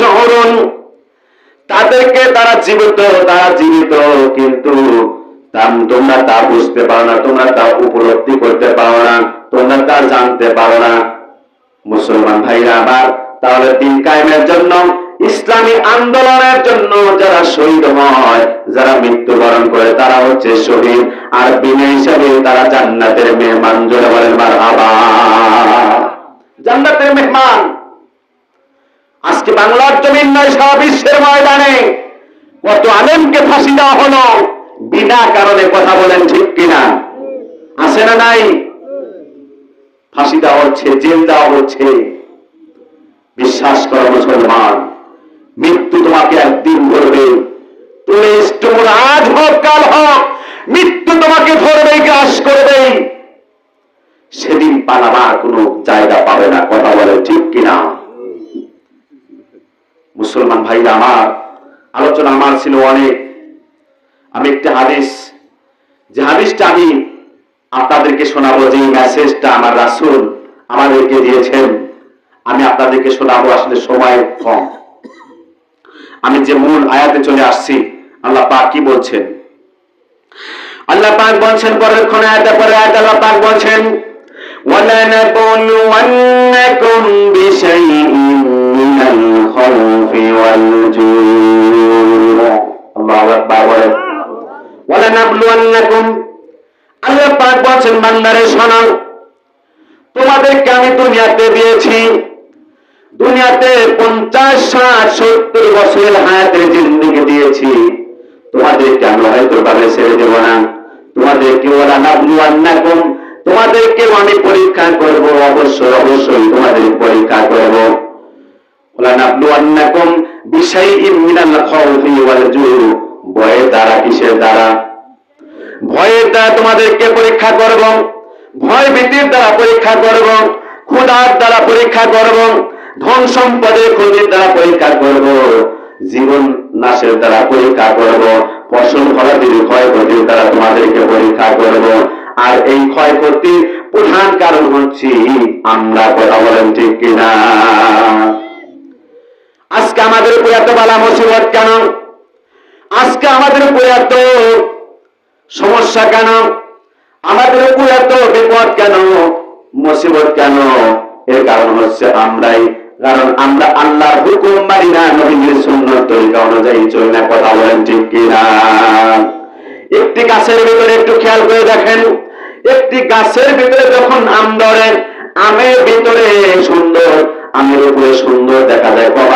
শহরুন। তাদেরকে তারা জীবিত তারা জীবিত, কিন্তু তোমরা তা বুঝতে পারো না, তোমরা তা উপলব্ধি করতে পারো না, তোমরা তা জানতে পারো না। মুসলমান ভাইরা আবার তাহলে দিন কায়েমের জন্য, ইসলামী আন্দোলনের জন্য যারা শহীদ হয়, যারা মৃত্যুবরণ করে, তারা হচ্ছে শহীদ। আর বিনা হিসাবে তারা জান্নাতের মেহমান, জোরে বলেন, মারহাবা। জান্নাতের মেহমান আজকে বাংলার জমিন নয়, সারা বিশ্বের ময়দানে। কত আলেমকে ফাঁসি দেওয়া হলো, বিনা কারণে কথা বলেন ঠিক কিনা? আছে না নাই? ফাঁসি দেওয়া হচ্ছে, জেল দেওয়া হচ্ছে। বিশ্বাস করো মুসলমান, মৃত্যু তোমাকে একদিন ধরবে তুমি আজ হোক, কাল হোক ভাইরা আমার আলোচনা আমার ছিল অনেক আমি একটা হাদিস যে হাদিসটা আমি আপনাদেরকে শোনাবো যে মেসেজটা আমার রাসূল আমাদেরকে দিয়েছেন আমি আপনাদেরকে শোনাবো আসলে সময় কম আমি যে মূল আয়াতে চলে আসছি আল্লাহ পাক কি বলছেন আল্লাহ পাক বলছেন পরের ক্ষণে আয়াতে পরে আয়াত আল্লাহ পাক বলছেন وَلَنَبْلُوَنَّكُمْ بِشَيْءٍ مِّنَ الْخَوْفِ وَالْجُوعِ আল্লাহু আকবার বলেন وَلَنَبْلُوَنَّكُمْ আল্লাহ পাক বলছেন বান্দারে শোনো তোমাদেরকে আমি দুনিয়াতে দিয়েছি দুনিয়াতে পঞ্চাশ ষাট সত্তর বছরের হায়াতের জিন্দিগি দিয়েছি তোমাদেরকে আমি হয়তো ভাবে ছেড়ে দেব না তোমাদেরকে ওরা নাবলুয়ান্নাকুম তোমাদেরকে আমি পরীক্ষা করব অবশ্যই অবশ্যই তোমাদের পরীক্ষা করব ওলা নাবলুয়ান্নাকুম বিশাইইন মিনাল খাউফি ওয়াল জু ভয়ের দ্বারা, কিসের দ্বারা? ভয়ের দ্বারা তোমাদেরকে পরীক্ষা করব। ভয় ভীতির দ্বারা পরীক্ষা করব। ক্ষুধার দ্বারা পরীক্ষা করব। ধন সম্পদের ক্ষতির দ্বারা পরীক্ষা করব। জীবন নাশের দ্বারা পরীক্ষা করব। ফসল ফলাদির ক্ষয়ক্ষতির দ্বারা তোমাদেরকে পরীক্ষা করব। আর এই ক্ষয়ক্ষতির প্রধান কারণ হচ্ছে আমরা কথা বলেন ঠিক কিনা? আজকে আমাদের উপর এত বালা মুসিবত কেন? আজকে আমাদের উপর এত সমস্যা কেন? আমাদের উপর এত বিপদ কেন? মুসিবত কেন? এর কারণ হচ্ছে আমরাই। কারণ আমরা আল্লাহর হুকুম মানি না নবীর সুন্নত তরিকা অনুযায়ী চলি না, কথা বলেন ঠিক কিনা? একটি গাছের ভিতরে একটু খেয়াল করে দেখেন। একটি গাছের ভিতরে যখন আম ধরে, আমের ভিতরে সুন্দর, আমের উপরে সুন্দর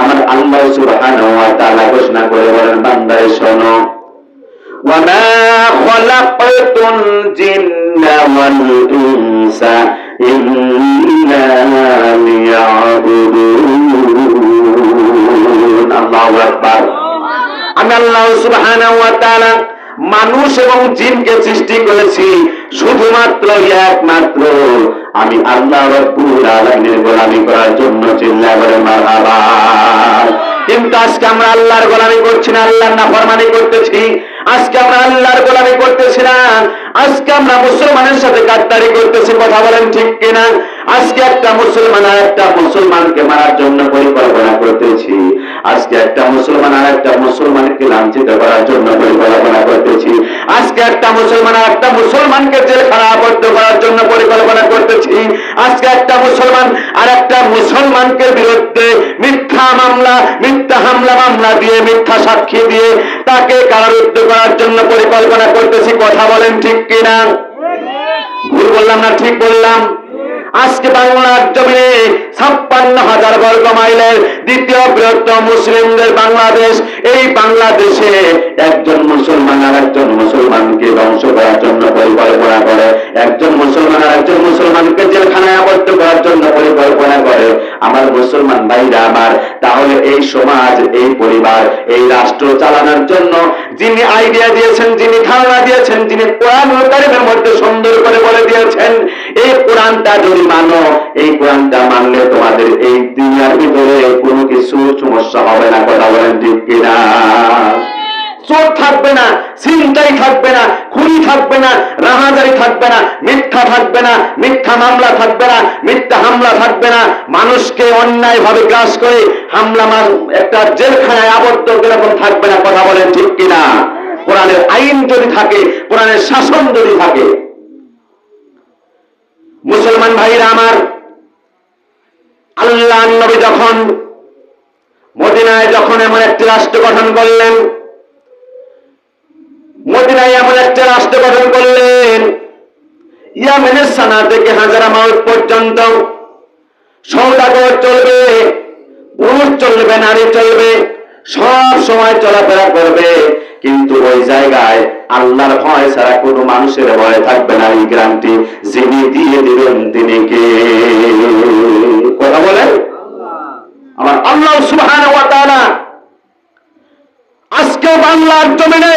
আমার আল্লাহ সুবহানাহু ওয়া তাআলা ঘোষণা করে বলেন বান্দারে শোনো। ওয়া মা খলাকতুল জিন্না ওয়াল ইনসা ইল্লা লিয়াবুদুন। আল্লাহু আকবার। আমি আল্লাহ সুবহানাহু ওয়া তাআলা মানুষ এবং জিনকে সৃষ্টি করেছি শুধুমাত্র একমাত্র। আমি আল্লাহ রব্বুল আলামিনের গোলামি করার জন্য চিল্লা করে মারহাবা। কিন্তু আজকে আমরা আল্লাহর গোলামি করছি না, আল্লাহর নাফরমানি করতেছি। আজকে আমরা আল্লাহর গোলামি করতেছি না। আজকে আমরা মুসলমানের সাথে গাদ্দারি করতেছি, কথা বলেন ঠিক কিনা? আজকে একটা মুসলমান আর একটা মুসলমানকে মারার জন্য পরিকল্পনা করতেছি। আজকে একটা মুসলমান আর একটা মুসলমানকে লাঞ্ছিত করার জন্য পরিকল্পনা করতেছি। আজকে একটা মুসলমান আর একটা মুসলমানকে জেলখানা আবদ্ধ করার জন্য পরিকল্পনা করতেছি। আজকে একটা মুসলমান আর একটা মুসলমানকে বিরুদ্ধে মিথ্যা মামলা, মিথ্যা হামলা, মামলা দিয়ে মিথ্যা সাক্ষী দিয়ে তাকে কারারুদ্ধ করার জন্য পরিকল্পনা করতেছি। কথা বলেন ঠিক কিনা? ভুল বললাম না, ঠিক বললাম। আজকে বাংলার জমিনে ছাপ্পান্ন হাজার বর্গ মাইলের দ্বিতীয় বৃহত্তম মুসলিমদের বাংলাদেশ। এই বাংলাদেশে একজন মুসলমান আর একজন মুসলমানকে ধ্বংস করার জন্য পরিকল্পনা করে। একজন মুসলমান আর একজন মুসলমানকে জেলখানায় আবদ্ধ করার জন্য পরিকল্পনা করে। আমার মুসলমান ভাইরা আমার, তাহলে এই সমাজ, এই পরিবার, এই রাষ্ট্র চালানোর জন্য যিনি আইডিয়া দিয়েছেন, যিনি ধারণা দিয়েছেন, যিনি কোরআন কারিমের মধ্যে সুন্দর করে বলে দিয়েছেন, এই কোরআনটা যদি মানো, এই কোরআনটা মানলে তোমাদের এই দুনিয়ার ভিতরে কোনো কিছু সমস্যা হবে না, কথা বলেন ঠিক কিনা? চোর থাকবে না চিন্তাই থাকবে না, খুনি থাকবে না, রাহাজারি থাকবে না, মিথ্যা থাকবে না, মিথ্যা মামলা থাকবে না, মিথ্যা হামলা থাকবে না। মানুষকে অন্যায় ভাবে গ্রাস করে হামলা একটা জেলখানায় আবদ্ধ এরকম থাকবে না, কথা বলেন ঠিক কিনা? কোরআনের আইন যদি থাকে, কোরআনের শাসন যদি থাকে। মুসলমান ভাইরা আমার, আল্লাহ নবী যখন মদিনায় যখন এমন একটি রাষ্ট্র গঠন করলেন এমন একটা রাষ্ট্র গঠন করলেন। ইয়ামেনের সানা থেকে হাজারা মাউট পর্যন্ত সৌদাগর চলবে পুরুষ চলবে, নারী চলবে, সব সময় চলাফেরা করবে। কিন্তু ওই জায়গায় আল্লাহর ভয় ছাড়া কোনো মানুষের ভয় থাকবে না এই গ্রামটি। যিনি দিয়ে দিবেন তিনি কে? কথা বলেন? আমার আল্লাহ তাআলা আজকে বাংলার জমিনে